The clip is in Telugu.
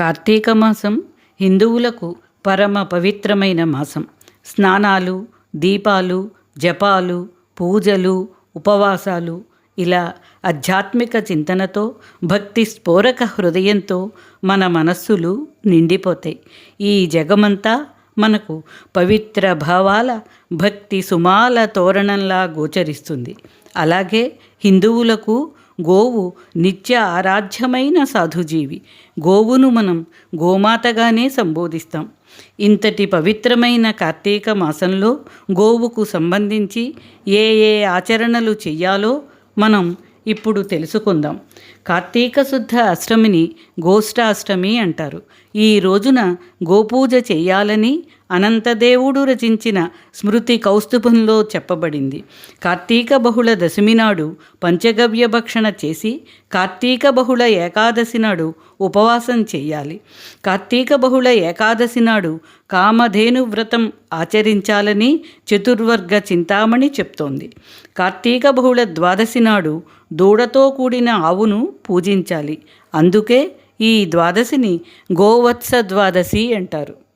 కార్తీక మాసం హిందువులకు పరమ పవిత్రమైన మాసం. స్నానాలు దీపాలు జపాలు పూజలు ఉపవాసాలు ఇలా ఆధ్యాత్మిక చింతనతో భక్తి స్ఫోరక హృదయంతో మన మనస్సులు నిండిపోతాయి. ఈ జగమంతా మనకు పవిత్ర భావాల భక్తి సుమాల తోరణంలా గోచరిస్తుంది. అలాగే హిందువులకు గోవు నిత్య ఆరాధ్యమైన సాధుజీవి. గోవును మనం గోమాతగానే సంబోధిస్తాం. ఇంతటి పవిత్రమైన కార్తీక మాసంలో గోవుకు సంబంధించి ఏ ఏ ఆచరణలు చెయ్యాలో మనం ఇప్పుడు తెలుసుకుందాం. కార్తీక శుద్ధ అష్టమిని గోష్ఠాష్టమి అంటారు. ఈ రోజున గోపూజ చేయాలని అనంతదేవుడు రచించిన స్మృతి కౌస్తుభంలో చెప్పబడింది. కార్తీక బహుళ దశమి నాడు పంచగవ్య భక్షణ చేసి కార్తీక బహుళ ఏకాదశి నాడు ఉపవాసం చేయాలి. కార్తీక బహుళ ఏకాదశి నాడు కామధేను వ్రతం ఆచరించాలని చతుర్వర్గ చింతామణి చెప్తోంది. కార్తీక బహుళ ద్వాదశి నాడు దూడతో కూడిన ఆవును పూజించాలి. అందుకే ఈ ద్వాదశిని గోవత్స ద్వాదశి అంటారు.